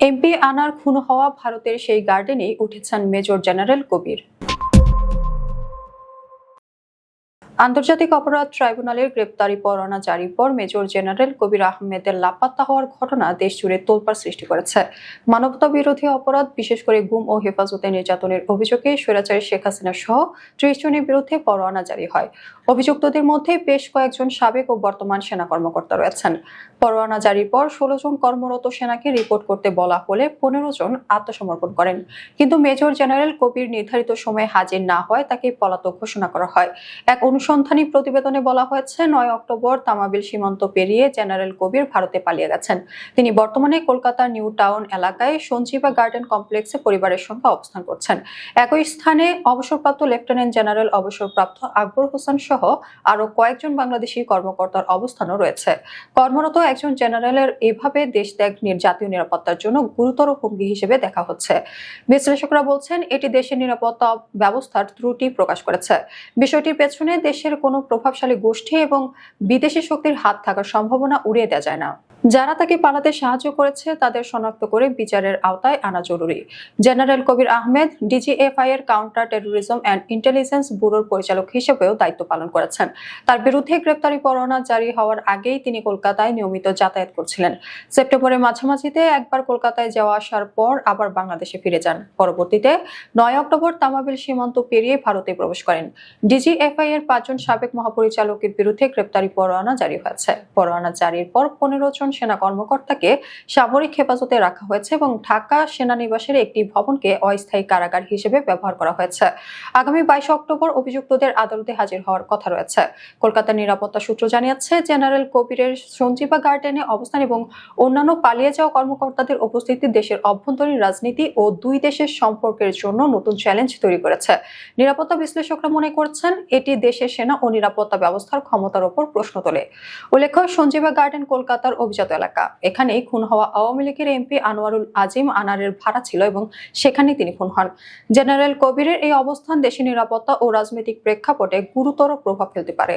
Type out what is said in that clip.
MP আনার খুন হওয়া ভারতের সেই গার্ডেনেই উঠেছেন মেজর জেনারেল কবির। আন্তর্জাতিক অপরাধ ট্রাইব্যুনালের গ্রেপ্তারি পরোয়ানা জারির পর মেজর জেনারেল কবির আহমেদের লাপাত্তা হওয়ার ঘটনা দেশ জুড়ে তোলপাড় সৃষ্টি করেছে। মানবতা বিরোধী অপরাধ, বিশেষ করে গুম ও হেফাজতে নির্যাতনের অভিযোগে স্বৈরাচারী শেখ হাসিনা সহ ত্রিশ জনের বিরুদ্ধে পরোয়ানা জারি হয়। অভিযুক্তদের মধ্যে বেশ কয়েকজন সাবেক ও বর্তমান সেনা কর্মকর্তা রয়েছেন। পরোয়ানা জারির পর ষোলো জন কর্মরত সেনাকে রিপোর্ট করতে বলা হলে পনেরো জন আত্মসমর্পণ করেন। কিন্তু মেজর জেনারেল কবির নির্ধারিত সময়ে হাজির না হয় তাকে পলাতক ঘোষণা করা হয়। এক অনুসন্ধানী প্রতিবেদনে বলা হয়েছে, নয় অক্টোবর তামাবিল সীমান্ত পেরিয়ে জেনারেল কবির ভারতে পালিয়ে গেছেন। তিনি বর্তমানে কলকাতার নিউ টাউন এলাকায় সঞ্জীবা গার্ডেন কমপ্লেক্সে পরিবারের সঙ্গে অবস্থান করছেন। একই স্থানে অবসরপ্রাপ্ত লেফটেন্যান্ট জেনারেল অবসরপ্রাপ্ত আকবর হোসেন সহ আরও কয়েকজন বাংলাদেশি কর্মকর্তার অবস্থানও রয়েছে। কর্মরত একজন জেনারেলের এভাবে দেশ ত্যাগ জাতীয় নিরাপত্তার জন্য গুরুতর হুমকি হিসেবে দেখা হচ্ছে। বিশ্লেষকরা বলছেন, এটি দেশের নিরাপত্তা ব্যবস্থার ত্রুটি প্রকাশ করেছে। বিষয়টির পেছনে দেশের কোনো প্রভাবশালী গোষ্ঠী এবং বিদেশি শক্তির হাত থাকার সম্ভাবনা উড়িয়ে দেওয়া যায় না। যারা তাকে পালাতে সাহায্য করেছে, তাদের শনাক্ত করে বিচারের আওতায় আনা জরুরি। জেনারেল কবির আহমেদ, ডিজিএফআই এর কাউন্টার টেরোরিজম অ্যান্ড ইন্টেলিজেন্স ব্যুরোর পরিচালক হিসেবেও দায়িত্ব পালন করেছেন। তার বিরুদ্ধে গ্রেপ্তারি পরোয়ানা জারি হওয়ার আগেই তিনি কলকাতায় নিয়মিত যাতায়াত করছিলেন। সেপ্টেম্বরের মাঝামাঝিতে একবার কলকাতায় যাওয়া আসার পর আবার বাংলাদেশে ফিরে যান। পরবর্তীতে নয় অক্টোবর তামাবিল সীমান্ত পেরিয়ে ভারতে প্রবেশ করেন। ডিজিএফআই এর পাঁচজন সাবেক মহাপরিচালকের বিরুদ্ধে গ্রেপ্তারি পরোয়ানা জারি হয়েছে। পরোয়ানা জারির পর পনেরো জন সেনা কর্মকর্তাকে সামরিক হেফাজতে রাখা হয়েছে এবং ঢাকা সেনানিবাসের একটি ভবনকে অস্থায়ী কারাগার হিসেবে ব্যবহার করা হয়েছে। আগামী বাইশ অক্টোবর অভিযুক্তদের আদালতে হাজির হওয়ার কথা রয়েছে। কলকাতার নিরাপত্তা সূত্র জানিয়েছে, জেনারেল কবিরের সঞ্জীবা গার্ডেনে অবস্থান এবং অন্যান্য পালিয়ে যাওয়া কর্মকর্তাদের উপস্থিতি দেশের অভ্যন্তরীণ রাজনীতি ও দুই দেশের সম্পর্কের জন্য নতুন চ্যালেঞ্জ তৈরি করেছে। নিরাপত্তা বিশ্লেষকরা মনে করছেন, এটি দেশের সেনা ও নিরাপত্তা ব্যবস্থার ক্ষমতার ওপর প্রশ্ন তোলে। উল্লেখ্য, সঞ্জীবা গার্ডেন কলকাতার অভিজাত এলাকা। এখানে খুন হওয়া আওয়ামী লীগের এমপি আনোয়ারুল আজিম আনারের ভাড়া ছিল এবং সেখানে তিনি খুন হন। জেনারেল কবিরের এই অবস্থান দেশের নিরাপত্তা ও রাজনৈতিক প্রেক্ষাপটে গুরুতর প্রভাব ফেলতে পারে।